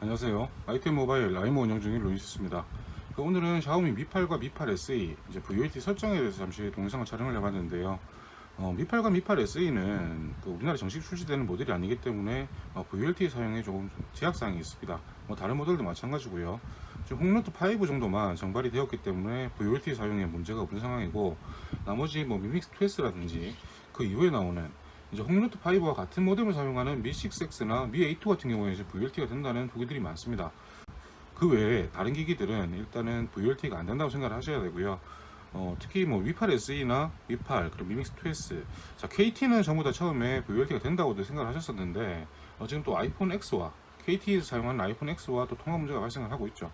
안녕하세요. 아이템 모바일 라이모 운영 중인 로이스입니다. 그 오늘은 샤오미 Mi8과 Mi8 SE 이제 VLT 설정에 대해서 잠시 동영상을 촬영을 해봤는데요. 어, Mi8과 Mi8 SE는 그 우리나라 정식 출시되는 모델이 아니기 때문에 어, VLT 사용에 조금 제약사항이 있습니다. 뭐 다른 모델도 마찬가지고요. 지금 홍노트 5 정도만 정발이 되었기 때문에 VLT 사용에 문제가 없는 상황이고 나머지 뭐 미믹스 2S라든지 그 이후에 나오는 이제 홍노트 5와 같은 모뎀을 사용하는 미 6X나 미 A2 같은 경우에 이제 VLT가 된다는 후기들이 많습니다. 그 외에 다른 기기들은 일단은 VLT가 안 된다고 생각을 하셔야 되고요. 어, 특히 뭐 Mi8 SE나 Mi8 그리고 미믹스 2S 자 KT는 전부 다 처음에 VLT가 된다고도 생각을 하셨었는데 어, 지금 또 아이폰 X와 KT에서 사용하는 아이폰 X와 또 통합 문제가 발생을 하고 있죠.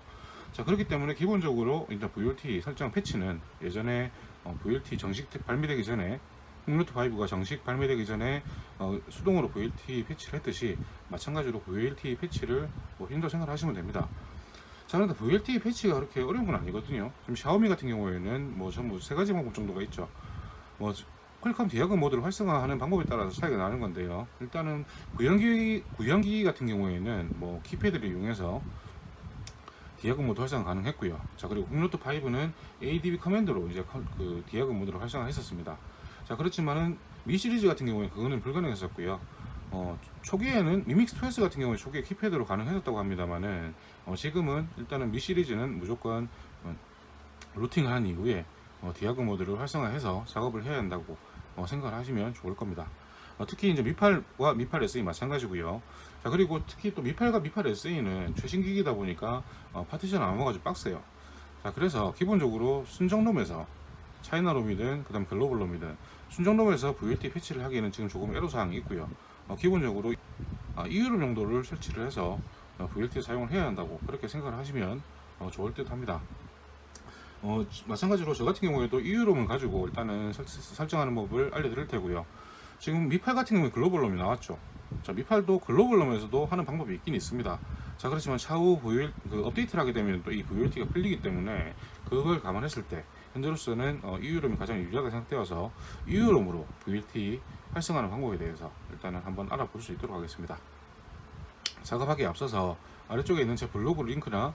자 그렇기 때문에 기본적으로 일단 VLT 설정 패치는 예전에 어, VLT 정식 발매되기 전에 홍루트 5가 정식 발매되기 전에 어, 수동으로 VLT 패치를 했듯이 마찬가지로 VLT 패치를 뭐 힘들어 생각하시면 됩니다. 자, 그런데 VLT 패치가 그렇게 어려운 건 아니거든요. 지금 샤오미 같은 경우에는 뭐 전부 세 가지 방법 정도가 있죠. 뭐 퀄컴 디아그 모드를 활성화하는 방법에 따라서 차이가 나는 건데요. 일단은 구현기 구현기 같은 경우에는 뭐 키패드를 이용해서 디아그 모드 활성화 가능했고요. 자 그리고 홍노트 5는 ADB 커맨드로 이제 커- 그 디아그 모드를 활성화했었습니다. 자 그렇지만은 미 시리즈 같은 경우에 그거는 불가능했었고요. 어, 초기에는 미믹스 2S 같은 경우에 초기에 키패드로 가능했었다고 합니다만은 어, 지금은 일단은 미 시리즈는 무조건 어, 루팅을 한 이후에 어, 디아그 모드를 활성화해서 작업을 해야 한다고 어, 생각을 하시면 좋을 겁니다. 어, 특히 이제 Mi8과 Mi8 SE 마찬가지고요. 자 그리고 특히 또 Mi8과 Mi8 SE는 최신 기기다 보니까 어, 파티션 암호가 좀 빡세요. 자 그래서 기본적으로 순정롬에서 차이나롬이든 그 다음 글로벌롬이든 순정롬에서 VLT 패치를 하기에는 지금 조금 애로사항이 있고요. 어, 기본적으로 아, EU롬 정도를 설치를 해서 어, VLT 사용을 해야 한다고 그렇게 생각을 하시면 어, 좋을 듯 합니다. 어, 마찬가지로 저 같은 경우에도 EU롬을 가지고 일단은 설, 설정하는 법을 알려드릴 테고요. 지금 Mi8 같은 경우에 글로벌롬이 나왔죠. 자, Mi8도 글로벌롬에서도 하는 방법이 있긴 있습니다. 자, 그렇지만 차후 VL, 그 업데이트를 하게 되면 또 이 VLT가 풀리기 때문에 그걸 감안했을 때 현재로서는 어, EU롬이 가장 유리하게 생각되어서 EU롬으로 VLT 활성화하는 방법에 대해서 일단은 한번 알아볼 수 있도록 하겠습니다. 작업하기에 앞서서 아래쪽에 있는 제 블로그 링크나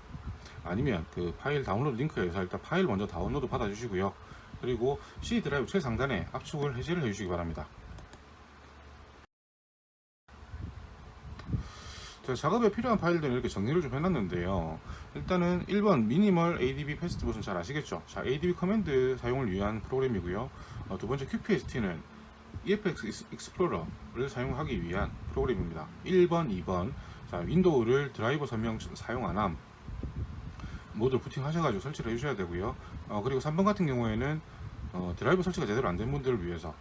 아니면 그 파일 다운로드 링크에서 일단 파일 먼저 다운로드 받아주시고요. 그리고 C 드라이브 최상단에 압축을 해제를 해주시기 바랍니다. 제가 작업에 필요한 파일들을 이렇게 정리를 좀 해놨는데요. 일단은 1번 미니멀 ADB 패스트봇은 잘 아시겠죠? 자, ADB 커맨드 사용을 위한 프로그램이고요. 어, 두 번째 QPST는 EFX 익스플로러를 사용하기 위한 프로그램입니다. 1번, 2번. 자, 윈도우를 드라이버 설명 사용 안함. 모두 부팅 하셔가지고 설치를 해주셔야 되고요. 어, 그리고 3번 같은 경우에는 어, 드라이버 설치가 제대로 안 된 분들을 위해서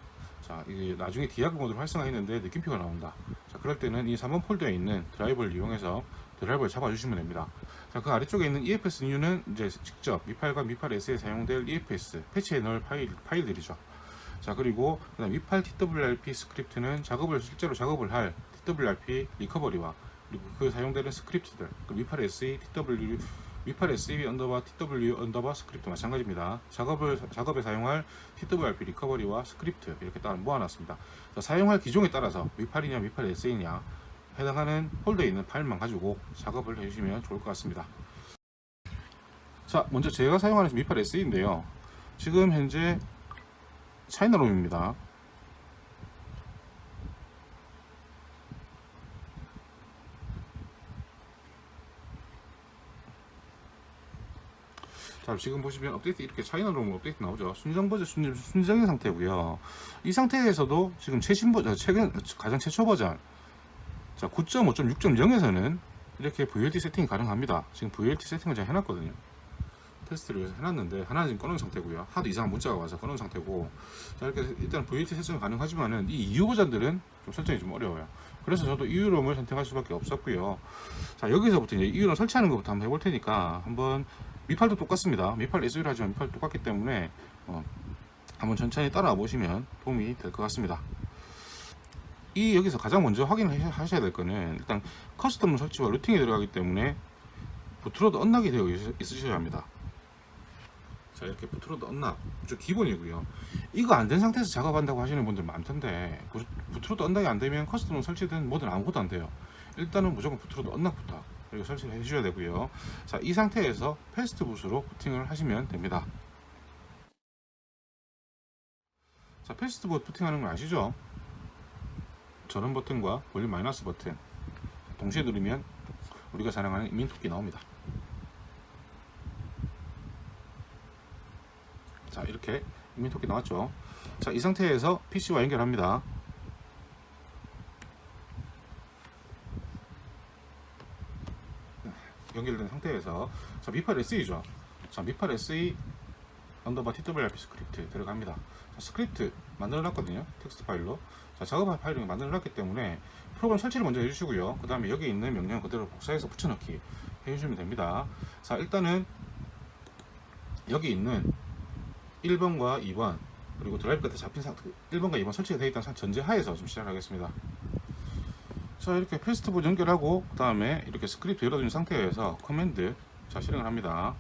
자, 이게 나중에 디아그 모드를 활성화했는데 느낌표가 나온다. 자, 그럴 때는 이 3번 폴더에 있는 드라이버를 이용해서 드라이버를 잡아주시면 됩니다. 자, 그 아래쪽에 있는 EFS 뉴는 이제 직접 Mi8과 Mi8 S에 사용될 EFS 패치에 넣을 파일, 파일들이죠. 자, 그리고 그 다음 Mi8 TWRP 스크립트는 작업을 실제로 작업을 할 TWRP 리커버리와 그리고 그 사용되는 스크립트들, 그 Mi8 SE, TW Mi8 SE 언더바 TW 언더바 스크립트 마찬가지입니다. 작업을 작업에 사용할 TWRP 리커버리와 스크립트 이렇게 따로 모아놨습니다. 자, 사용할 기종에 따라서 Mi8이냐 Mi8 SE냐 해당하는 폴더에 있는 파일만 가지고 작업을 해주시면 좋을 것 같습니다. 자, 먼저 제가 사용하는 Mi8 SE인데요. 지금 현재 차이나롬입니다. 자, 지금 보시면 업데이트 이렇게 차이나롬 업데이트 나오죠. 순정 버전, 순정, 순정인 상태고요. 이 상태에서도 지금 최신 버전, 최근 가장 최초 버전 자 9.5.6.0에서는 이렇게 VLT 세팅이 가능합니다. 지금 VLT 세팅을 제가 해놨거든요. 테스트를 해놨는데 하나 지금 꺼놓은 상태고요. 하도 이상한 문자가 와서 꺼놓은 상태고 자 이렇게 일단 VLT 설정이 가능하지만은 이 EU 버전들은 좀 설정이 좀 어려워요. 그래서 저도 EU롬을 선택할 수밖에 없었고요. 자 여기서부터 이제 EU롬 설치하는 것부터 한번 해볼 테니까 한번 미팔도 똑같습니다. 미팔 SU를 하지만 미팔 똑같기 때문에 어, 한번 천천히 따라와 보시면 도움이 될 것 같습니다. 이 여기서 가장 먼저 확인을 하- 하셔야 될 거는 일단 커스텀 설치와 루팅이 들어가기 때문에 부트로드 언락이 되어 있- 있으셔야 합니다. 자 이렇게 언락 저 기본이고요. 이거 안 된 상태에서 작업한다고 하시는 분들 많던데 부, 부트로드 언락이 안 되면 커스텀 설치된 뭐든 아무것도 안 돼요. 일단은 무조건 부트로드 언락부터 여기 설치를 해 주셔야 되고요. 자 이 상태에서 패스트 붓으로 부팅을 하시면 됩니다. 자 패스트 붓 부팅하는 거 아시죠? 전원 버튼과 볼륨 마이너스 버튼. 동시에 누르면 우리가 사랑하는 민토끼 나옵니다 자 이렇게 민토끼 나왔죠. 자 이 상태에서 PC와 연결합니다. 연결된 상태에서 자 미팔 SE죠. 자 미팔 SE 언더바 TWRP 스크립트 들어갑니다. 자, 스크립트 만들어 놨거든요 텍스트 파일로. 자 작업 파일을 만들어 놨기 때문에 프로그램 설치를 먼저 해주시고요. 그 다음에 여기 있는 명령 그대로 복사해서 붙여넣기 해주시면 됩니다. 자 일단은 여기 있는 1번과 2번 그리고 드라이브 끝에 잡힌 상태 1번과 2번 설치가 되어 있다는 전제하에서 좀 시작하겠습니다. 자 이렇게 패스트보드 연결하고 그 다음에 이렇게 스크립트 열어둔 상태에서 커맨드 자 실행을 합니다.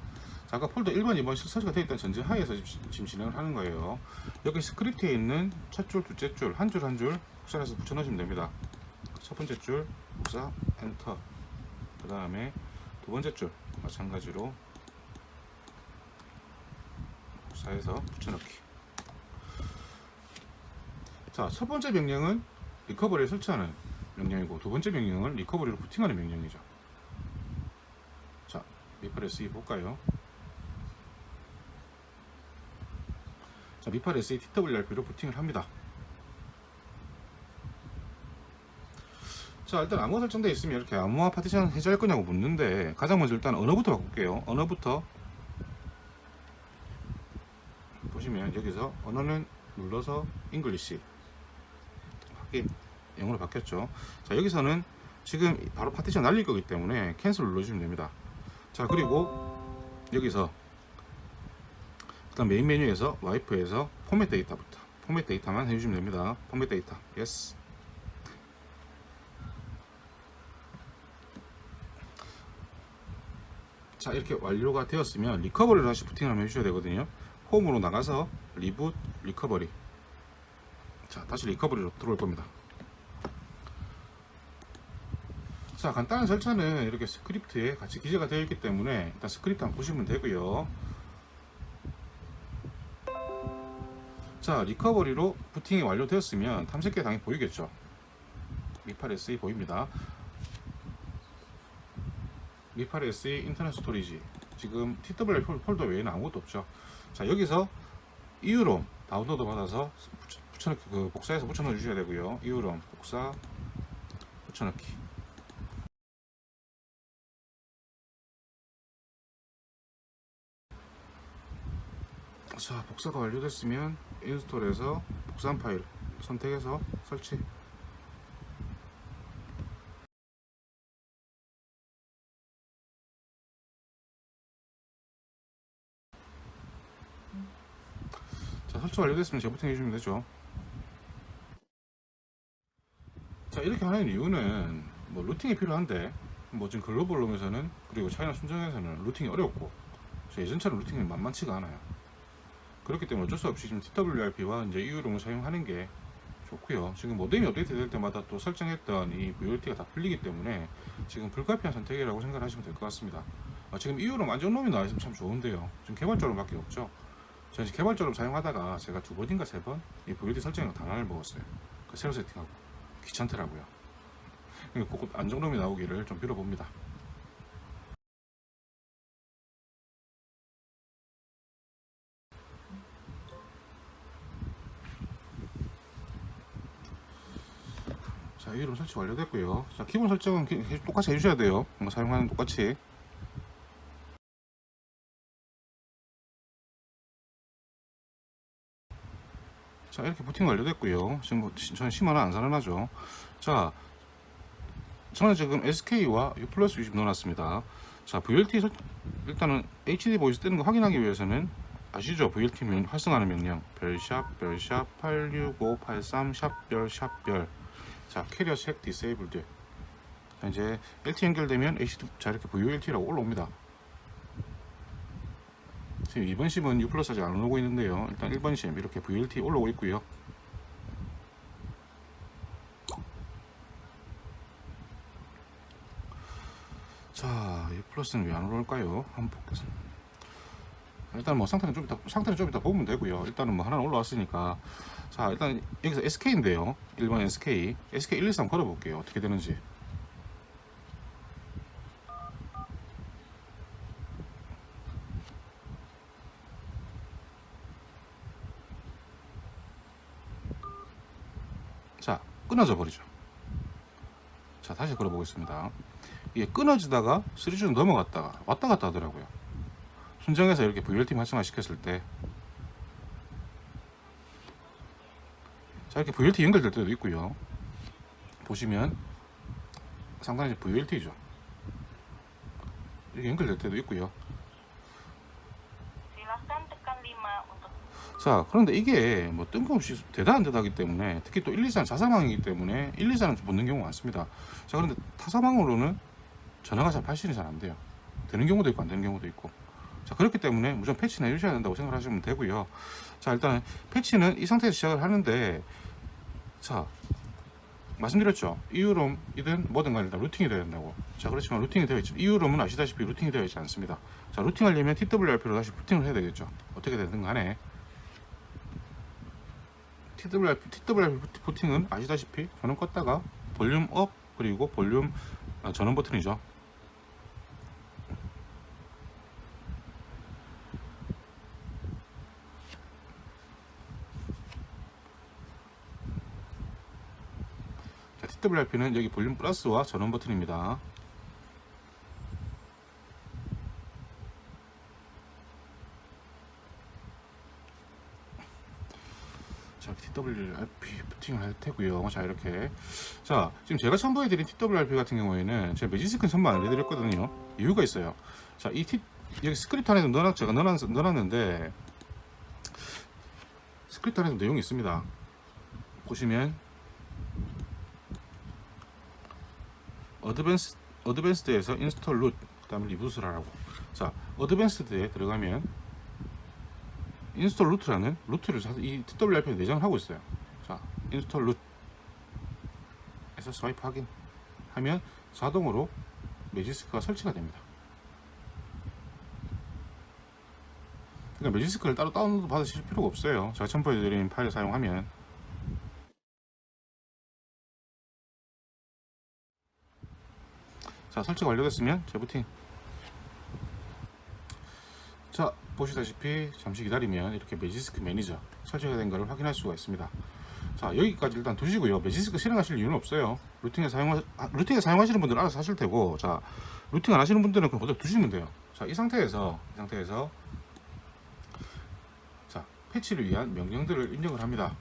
자 아까 폴더 1번 2번 설치가 되어 있다는 전제하에서 지금 진행을 하는 거예요. 여기 스크립트에 있는 첫 줄 둘째 줄 한 줄 한 줄 복사해서 붙여 넣으시면 됩니다. 첫 번째 줄 복사 엔터. 그 다음에 두 번째 줄 마찬가지로 복사해서 붙여넣기. 자 첫 번째 명령은 리커버리를 설치하는 명령이고 두 번째 명령은 리커버리로 부팅하는 명령이죠. 자 미팔 SE 볼까요? 자 미팔 SE TWRP로 부팅을 합니다. 자 일단 암호가 설정되어 있으면 이렇게 암호화 파티션 해제할 거냐고 묻는데 가장 먼저 일단 언어부터 바꿀게요. 언어부터 보시면 여기서 언어는 눌러서 잉글리시 확인 영어로 바뀌었죠. 자 여기서는 지금 바로 파티션 날릴 거기 때문에 캔슬 눌러주시면 됩니다. 자 그리고 여기서 일단 메인 메뉴에서 와이프에서 포맷 데이터부터 포맷 데이터만 해주시면 됩니다. 포맷 데이터 예스 자 이렇게 완료가 되었으면 리커버리를 다시 부팅을 한번 해주셔야 되거든요 홈으로 나가서 리붓 리커버리. 자 다시 리커버리로 들어올 겁니다. 자 간단한 절차는 이렇게 스크립트에 같이 기재가 되어 있기 때문에 일단 스크립트 한번 보시면 되고요. 자 리커버리로 부팅이 완료되었으면 탐색기 당연히 보이겠죠? 미팔 SE 보입니다. 미팔 SE 인터넷 스토리지. 지금 TWR 폴더 외에는 아무것도 없죠 자 여기서 이유롬 다운로드 받아서 붙여, 붙여넣기 그 복사해서 붙여넣어 주셔야 되고요. 이유롬 복사 붙여넣기. 자 복사가 완료됐으면 인스톨에서 복사한 파일 선택해서 설치 자 설치 완료됐으면 재부팅 해주시면 되죠. 자 이렇게 하는 이유는 뭐 루팅이 필요한데 뭐 지금 글로벌 롬에서는 그리고 차이나 순정에서는 루팅이 어렵고 예전처럼 루팅이 만만치가 않아요. 그렇기 때문에 어쩔 수 없이 지금 TWRP와 이제 EU롬을 사용하는 게 좋고요. 지금 모뎀이 업데이트 될 때마다 또 설정했던 이 VOLT가 다 풀리기 때문에 지금 불가피한 선택이라고 생각하시면 될 것 같습니다. 아, 지금 EU롬 안정롬이 나와 있으면 참 좋은데요. 지금 개발자롬밖에 없죠 저는 개발자로 사용하다가 제가 두 번인가 세 번이 VOD 설정에 단란을 먹었어요. 그 새로 세팅하고 귀찮더라고요. 꼭 안정롬이 나오기를 좀 빌어봅니다. 자, 이름 설치 완료됐고요. 자, 기본 설정은 기- 똑같이 해주셔야 돼요. 뭐 사용하는 똑같이. 자 이렇게 부팅 완료됐고요. 지금 뭐 시- 저는 10만원 안 살아나죠. 자 저는 지금 SK와 U 플러스 60 넣어놨습니다. 자 VLT 설, 일단은 HD 보이스 뜨는 거 확인하기 위해서는 아시죠? VLT 명, 활성화하는 명령 별샵 별샵 86583 샵 별 샵 별. 자 캐리어 색 디세이블드. 자 이제 LT 연결되면 HD 자 이렇게 VOLT라고 올라옵니다 지금 2번 심은 U 플러스 아직 안 올라오고 있는데요. 일단 1번 심 이렇게 VLT 올라오고 있고요. 자, 이 플러스는 왜 안 올라올까요? 한번 볼겠습니다. 일단 뭐 상태는 좀 이따 상태는 좀 이따 보면 되고요. 일단은 뭐 하나 올라왔으니까 자 일단 여기서 SK인데요. 일반 SK SK 1, 2, 3 걸어볼게요. 어떻게 되는지. 자 끊어져 버리죠. 자 다시 걸어 보겠습니다. 이게 끊어지다가 스리즈로 넘어갔다가 왔다 갔다 하더라고요. 순정에서 이렇게 VL팀 활성화 시켰을 때 자, 이렇게 VLT 연결될 때도 있고요. 보시면 상당히 VLT죠. 이렇게 연결될 때도 있고요. 자, 그런데 이게 뭐 뜬금없이 대단한 데다기 때문에 특히 또 1, 2, 3 자사망이기 때문에 1, 2, 3은 붙는 경우가 많습니다. 자, 그런데 타사망으로는 전화가 잘 발신이 잘 안 돼요. 되는 경우도 있고 안 되는 경우도 있고. 자, 그렇기 때문에 무조건 패치는 해주셔야 된다고 생각 하시면 되고요. 자, 일단 패치는 이 상태에서 시작을 하는데 자, 말씀드렸죠. 이유롬이든 뭐든 간에 일단 루팅이 되어야 된다고. 자, 그렇지만 루팅이 되어 있죠. 이유롬은 아시다시피 루팅이 되어 있지 않습니다. 자, 루팅하려면 TWRP로 다시 부팅을 해야 되겠죠. 어떻게 되든 간에. TWRP, TWRP 부팅은 아시다시피 전원 껐다가 볼륨 업 그리고 볼륨 아, 전원 버튼이죠. 자, TWRP는 여기 볼륨 플러스와 전원 버튼입니다. 자, TWRP 부팅을 할 테고요. 자, 이렇게. 자, 지금 제가 첨부해드린 TWRP 같은 경우에는 제가 매지스크는 첨부 안 해드렸거든요. 이유가 있어요. 자, 이 T, 여기 스크립트 안에도 넣어놨, 제가 넣어놨, 넣어놨는데, 스크립트 안에도 내용이 있습니다. 보시면, 어드밴스, 어드밴스드에서 인스톨 룻, 그 다음에 리부스라라고. 자, 어드밴스드에 들어가면, 인스톨 루트라는 루트를 자- 이 TWRP에 내장을 하고 있어요. 자, 인스톨 루트 에서 스와이프 확인 하면 자동으로 매지스크가 설치가 됩니다. 그러니까 매지스크를 따로 다운로드 받으실 필요가 없어요. 제가 첨부해드린 파일을 사용하면 자 설치가 완료됐으면 재부팅 자 보시다시피 잠시 기다리면 이렇게 매지스크 매니저 설치가 된 것을 확인할 수가 있습니다. 자 여기까지 일단 두시고요. 매지스크 실행하실 이유는 없어요. 루팅에 사용하 아, 루팅에 사용하시는 분들은 알아서 하실 테고 자 루팅 안 하시는 분들은 그냥 그대로 두시면 돼요. 자 이 상태에서 이 상태에서 자 패치를 위한 명령들을 입력을 합니다.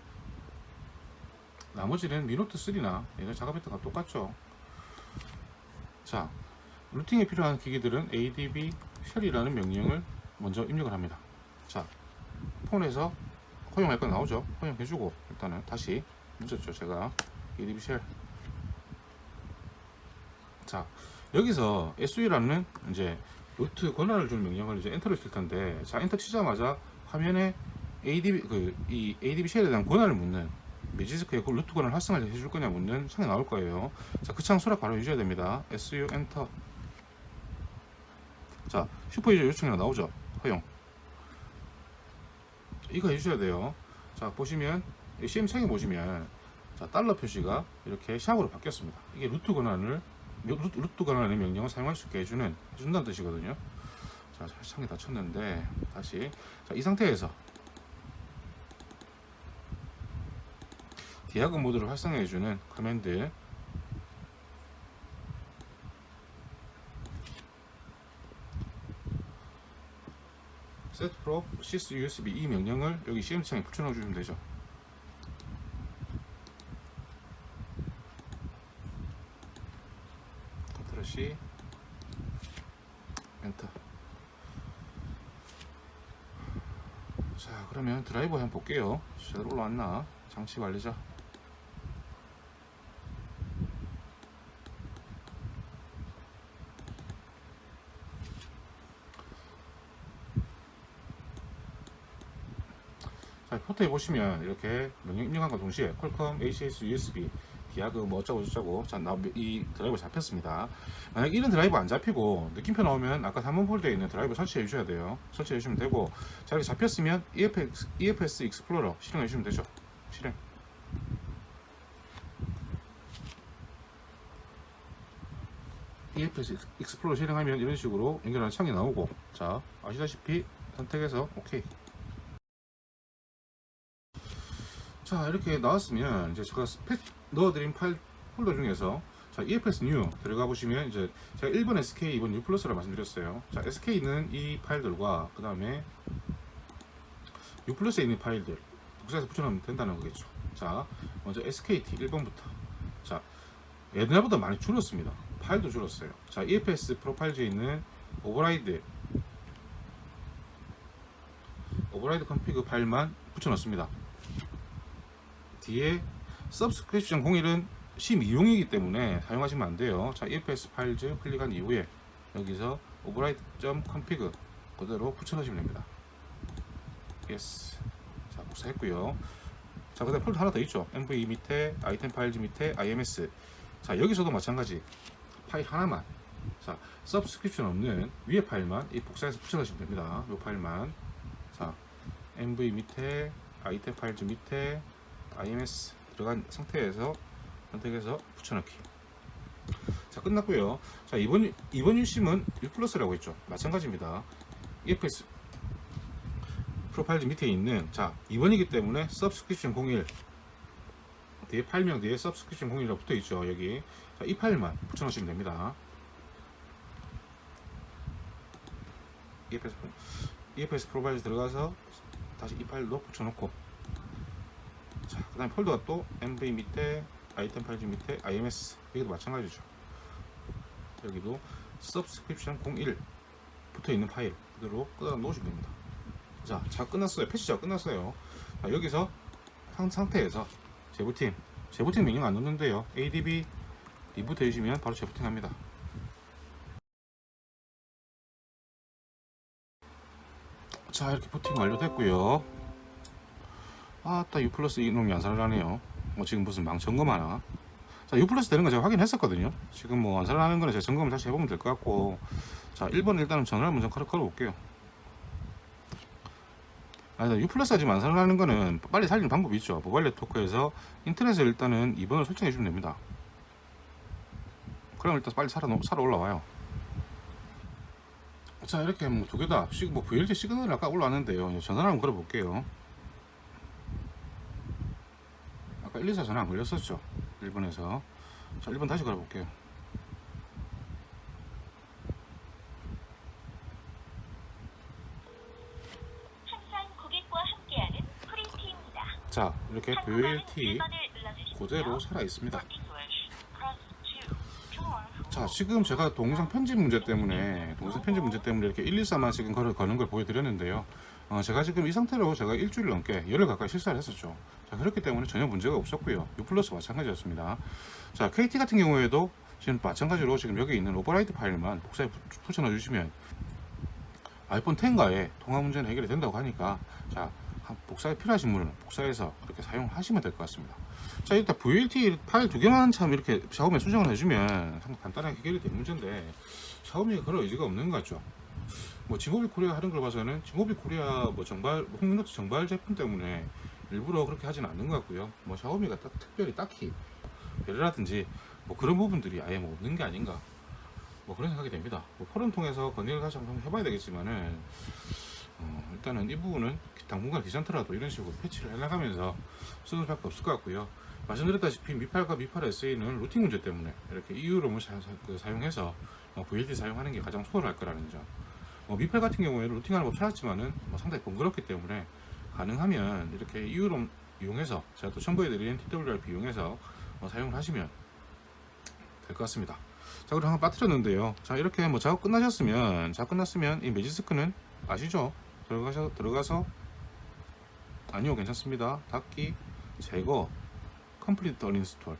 나머지는 미노트 3나 예전 작업했던 거 똑같죠. 자 루팅에 필요한 기기들은 adb 쉘이라는 명령을 먼저 입력을 합니다. 자, 폰에서 허용할 건 나오죠. 허용해주고 일단은 다시 늦었죠. 제가 쉘. 자, 여기서 su라는 이제 루트 권한을 주는 명령을 이제 엔터를 칠 텐데, 자 엔터 치자마자 화면에 adb 그이 adb 쉘에 대한 권한을 묻는 매지스크의 그 루트 권한을 활성화를 해줄 거냐 묻는 창이 나올 거예요. 자, 그 창 수락 바로 해줘야 됩니다. su 엔터. 자, 슈퍼 유저 요청이 나오죠. 허용. 이거 해주셔야 돼요. 자, 보시면, 이 CM창에 보시면, 자, 달러 표시가 이렇게 샵으로 바뀌었습니다. 이게 루트 권한을, 루트, 루트 권한의 명령을 사용할 수 있게 해주는, 해준다는 뜻이거든요. 자, 창이 닫혔는데, 다시. 자, 이 상태에서, 디아그 모드를 활성화해주는 커맨드, set prop sys usb 이 명령을 여기 CM창에 붙여넣어 주시면 되죠. 컨트롤 C 엔터. 자, 그러면 드라이버 한번 볼게요. 제대로 올라왔나? 장치 관리자. 자, 포트에 보시면 이렇게 명령 입력함과 동시에 퀄컴 HS USB 기아그 뭐 어쩌고 저쩌고 자이 드라이버 잡혔습니다. 만약 이런 드라이버 안 잡히고 느낌표 나오면 아까 3번 폴더에 있는 드라이버 설치해 주셔야 돼요. 설치해 주시면 되고 자 이렇게 잡혔으면 EFS, EFS 익스플로러 실행해 주시면 되죠. 실행. EFS 익스플로러 실행하면 이런 식으로 연결하는 창이 나오고 자 아시다시피 선택해서 오케이 자 이렇게 나왔으면 이제 제가 스펙 넣어드린 파일 폴더 중에서 자 EFS new 들어가 보시면 이제 제가 1번 SK 2번 U 플러스라 말씀드렸어요. 자 SK는 이 파일들과 그 다음에 U 플러스에 있는 파일들 복사해서 붙여놓으면 된다는 거겠죠. 자 먼저 SKT 1번부터. 자 옛날보다 많이 줄었습니다. 파일도 줄었어요. 자 EFS 프로파일즈에 있는 오버라이드 오버라이드 컨피그 파일만 붙여놨습니다 뒤에 subscription 01은 심이용이기 때문에 사용하시면 안 돼요. 자, EFS 파일즈 클릭한 이후에 여기서 override.config 그대로 붙여넣으시면 됩니다. yes. 자, 복사했고요. 자, 그다음 폴더 하나 더 있죠. MV 밑에 아이템 파일즈 밑에 IMS. 자, 여기서도 마찬가지 파일 하나만. 자, subscription 없는 위에 파일만 이 복사해서 붙여넣으시면 됩니다. 이 파일만. 자, MV 밑에 아이템 파일즈 밑에 IMS 들어간 상태에서 선택해서 붙여넣기. 자 끝났고요. 자 이번 이번 유심은 U 플러스라고 했죠. 마찬가지입니다. EFS 프로파일즈 밑에 있는 자 2번이기 때문에 subscription 01 뒤에 파일명 뒤에 subscription 01이라고 붙어 있죠. 여기 자, 이 파일만 붙여 넣으시면 됩니다. EFS EFS 프로파일즈 들어가서 다시 이 파일도 붙여넣고 자, 그 다음에 폴더가 또 MV 밑에 아이템 파일즈 밑에 IMS 여기도 마찬가지죠. 여기도 subscription 01 붙어 있는 파일 그대로 끄다 놓으시면 됩니다. 자, 자 끝났어요. 패치가 끝났어요. 자, 여기서 상 상태에서 재부팅 재부팅 명령 안 넣는데요. ADB 리부트 해주시면 바로 재부팅 합니다. 자, 이렇게 부팅 완료됐고요. 아따 U 플러스 이놈이 안 살아나네요. 뭐 지금 무슨 망 점검 하나? 자, U 플러스 되는 거 제가 확인했었거든요. 지금 뭐 안 살아나는 거는 제가 점검을 다시 해보면 될 것 같고. 자, 1번 일단은 전화를 먼저 걸어, 걸어 볼게요. 아, U 플러스가 지금 안 살아나는 거는 빨리 살리는 방법이 있죠. 모바일 네트워크에서 인터넷에 일단은 2번을 설정해 주면 됩니다. 그럼 일단 빨리 살아, 살아 올라와요. 자, 이렇게 뭐 두 개 다, 뭐 VLT 시그널이 아까 올라왔는데요. 전화를 한번 걸어 볼게요. 아까 1, 2, 4 전화 안 걸렸었죠. 1번에서. 자 1번 다시 걸어볼게요. 자 이렇게 VLT 그대로 살아 있습니다. 자 지금 제가 동영상 편집 문제 때문에 동영상 편집 문제 때문에 이렇게 1, 2, 4만 지금 걸어 거는 걸 보여드렸는데요 어, 제가 지금 이 상태로 제가 일주일 넘게 열흘 가까이 실사를 했었죠. 자 그렇기 때문에 전혀 문제가 없었고요. U 플러스 마찬가지였습니다. 자 KT 같은 경우에도 지금 마찬가지로 지금 여기 있는 오버라이드 파일만 복사해 부- 붙여 넣어 주시면 아이폰 10과의 통화 문제는 해결이 된다고 하니까 자 한- 복사에 필요하신 분은 복사해서 그렇게 사용하시면 될 것 같습니다. 자 일단 VLT 파일 두 개만 참 이렇게 샤오미에 수정을 해주면 상당히 간단하게 해결이 되는 문제인데 샤오미가 그럴 의지가 없는 것 같죠 뭐 진모비 코리아 하는 걸 봐서는 진모비 코리아 뭐 정발 홍미노트 정발 제품 때문에 일부러 그렇게 하지는 않는 것 같고요 뭐 샤오미가 딱 특별히 딱히 배려라든지 뭐 그런 부분들이 아예 뭐 없는 게 아닌가 뭐 그런 생각이 됩니다 뭐 포럼 통해서 건의를 다시 한번 해봐야 되겠지만은 어, 일단은 이 부분은 당분간 귀찮더라도 이런 식으로 패치를 해나가면서 쓰는 수밖에 없을 것 같고요. 말씀드렸다시피 미팔과 미팔 SA는 루팅 문제 때문에 이렇게 EU롬을 사, 용해서 VLT 사용하는 게 가장 수월할 거라는 점. 어, 미팔 같은 경우에는 루팅하는 법 찾았지만은 뭐 상당히 번거롭기 때문에 가능하면 이렇게 EU롬 이용해서 제가 또 첨부해드린 TWRP 이용해서 어, 사용을 하시면 될 것 같습니다. 자, 그리고 한번 빠뜨렸는데요. 자, 이렇게 뭐 작업 끝나셨으면, 작업 끝났으면 이 매지스크는 아시죠? 들어가서, 들어가서, 아니요, 괜찮습니다. 닫기, 제거, 컴플리트 얼인스톨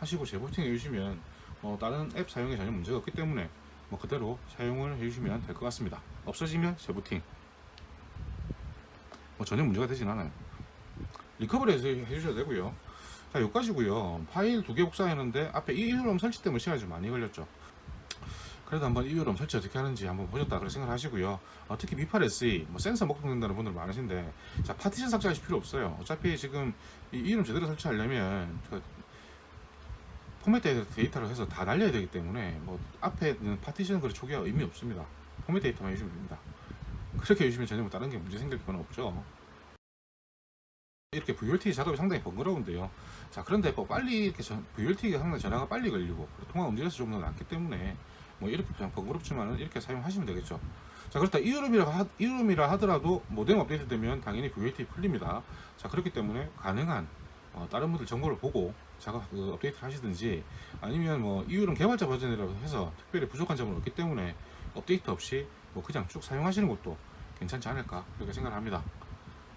하시고 재부팅 해 주시면, 뭐, 다른 앱 사용에 전혀 문제가 없기 때문에, 뭐, 그대로 사용을 해주시면 될 것 같습니다. 없어지면 재부팅. 뭐, 전혀 문제가 되진 않아요. 리커버리 해주셔도 되고요. 자 여기까지고요 파일 두 개 복사했는데 앞에 이유럼 설치 때문에 시간이 좀 많이 걸렸죠 그래도 한번 이유럼 설치 어떻게 하는지 한번 보셨다 그런 생각을 하시고요 어, 특히 미팔 SE 뭐 센서 먹는다는 분들 많으신데 자 파티션 삭제하실 필요 없어요 어차피 지금 이 이유럼 제대로 설치하려면 그 포맷 데이터를 해서 다 날려야 되기 때문에 뭐 앞에 있는 파티션 그리 초기화 의미 없습니다 포맷 데이터만 해주면 됩니다 그렇게 해주시면 전혀 뭐 다른 게 문제 생길 건 없죠 이렇게 VLT 작업이 상당히 번거로운데요. 자, 그런데 뭐 빨리 이렇게 전, VLT가 상당히 전화가 빨리 걸리고 통화 음질에서 좀더 낫기 때문에 뭐 이렇게 그냥 번거롭지만은 이렇게 사용하시면 되겠죠. 자, 그렇다 이유름이라 하, 이유름이라 하더라도 모뎀 업데이트 되면 당연히 VLT 풀립니다. 자, 그렇기 때문에 가능한 어, 다른 분들 정보를 보고 작업 그 업데이트 하시든지 아니면 뭐 이유름 개발자 버전이라고 해서 특별히 부족한 점은 없기 때문에 업데이트 없이 뭐 그냥 쭉 사용하시는 것도 괜찮지 않을까 그렇게 생각합니다.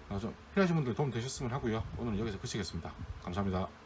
어, 좀 필요하신 분들 도움 되셨으면 하고요. 오늘은 여기서 그치겠습니다. 감사합니다.